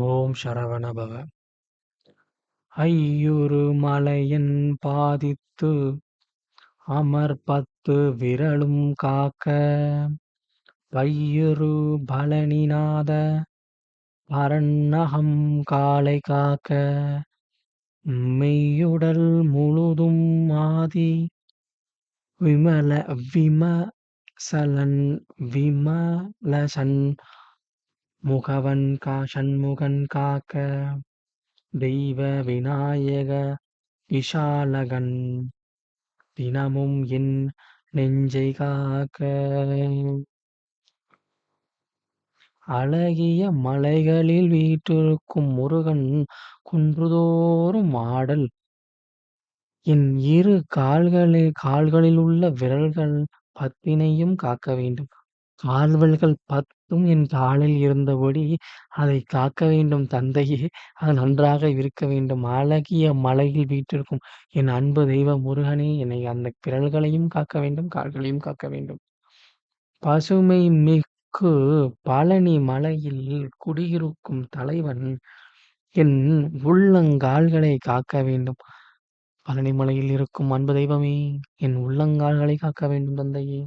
ஓம் சரவணபவ ஐயுரு மலையன் பாதித்து அமர் பத்து விரலும் காக்க. பையுறு பழனிநாத பரன்னகம் காலை காக்க. மெய்யுடல் முழுதும் ஆதி விமல விமசலன் விமலசன் முகவன் கா சண்முகன் காக்க தெய்வ விநாயக விஷாலகன் தினமும் என் நெஞ்சை காக்க. அழகிய மலைகளில் வீற்றிருக்கும் முருகன் குன்றுதோறும் ஆடல். என் இரு கால்களில் கால்களில் உள்ள விரல்கள் பத்தினையும் காக்க வேண்டும். கால்வல்கள் பத்தும் என் காலில் இருந்தபடி அதை காக்க வேண்டும் தந்தையே. அது நன்றாக இருக்க வேண்டும். அழகிய மலையில் வீற்றிருக்கும் என் அன்பு தெய்வ முருகனே என்னை அந்த விரல்களையும் காக்க வேண்டும் கால்களையும் காக்க வேண்டும். பசுமை மிக்கு பழனி மலையில் குடியிருக்கும் தலைவன் என் உள்ளங்கால்களை காக்க வேண்டும். பழனிமலையில் இருக்கும் அன்பு தெய்வமே என் உள்ளங்கால்களை காக்க வேண்டும் தந்தையே.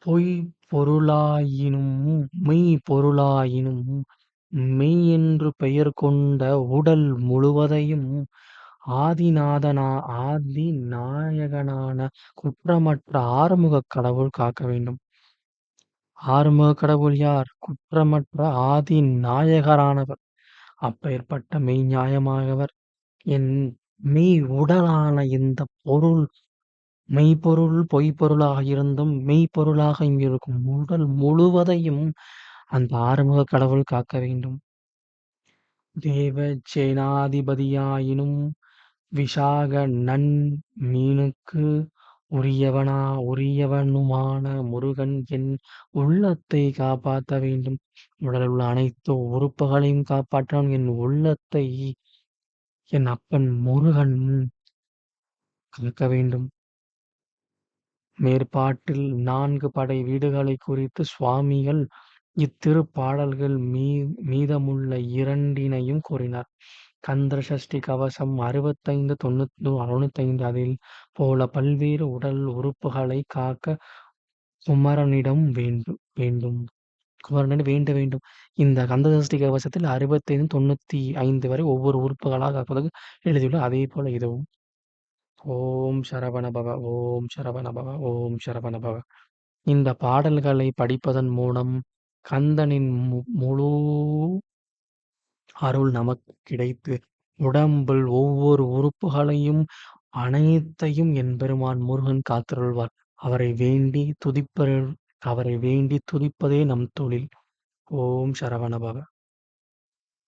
பொய் பொருளாயினும் மெய் பொருளாயினும் மெய் என்று பெயர் கொண்ட உடல் முழுவதையும் ஆதிநாதனா ஆதி நாயகனான குற்றமற்ற ஆறுமுகக் கடவுள் காக்க வேண்டும். ஆறுமுகக் கடவுள் யார்? குற்றமற்ற ஆதி நாயகரானவர் அப்பேற்பட்ட மெய்ஞாயமாகவர். என் மெய் உடலான இந்த பொருள் மெய்ப்பொருள் பொய்ப்பொருளாக இருந்தும் மெய்ப்பொருளாக இங்கிருக்கும் உடல் முழுவதையும் அந்த ஆறுமுக கடவுள் காக்க வேண்டும். தேவ சேனாதிபதியாயினும் விஷாக நன் மீனுக்கு உரியவனா உரியவனுமான முருகன் என் உள்ளத்தை காப்பாற்ற வேண்டும். உடலில் உள்ள அனைத்து உறுப்புகளையும் காப்பாற்றான் என் உள்ளத்தை என் அப்பன் முருகன் காக்க வேண்டும். மேற்பாட்டில் நான்கு படை வீடுகளை குறித்து சுவாமிகள் இத்திருப்பாடல்கள் மீ மீதமுள்ள இரண்டினையும் கூறினார். கந்தர் சஷ்டி கவசம் அறுபத்தைந்து தொண்ணூத்தி அறுபத்தைந்து அதில் போல பல்வேறு உடல் உறுப்புகளை காக்க குமரனிடம் வேண்டும் வேண்டும் குமரனிடம் வேண்ட வேண்டும். இந்த கந்த சஷ்டி கவசத்தில் அறுபத்தைந்து தொண்ணூத்தி ஐந்து வரை ஒவ்வொரு உறுப்புகளாக காப்பதற்கு எழுதியுள்ள அதே போல இதுவும். ஓம் சரவணபவ ஓம் சரவணபவ ஓம் சரவணபவ இந்த பாடல்களை படிப்பதன் மூலம் கந்தனின் மு- முழு அருள் நமக்கு கிடைத்து உடம்பில் ஒவ்வொரு உறுப்புகளையும் அனைத்தையும் என் பெருமான் முருகன் காத்திருள்வார். அவரை வேண்டி துதிப்ப அவரை வேண்டி துதிப்பதே நம் தொழில். ஓம் சரவணபவ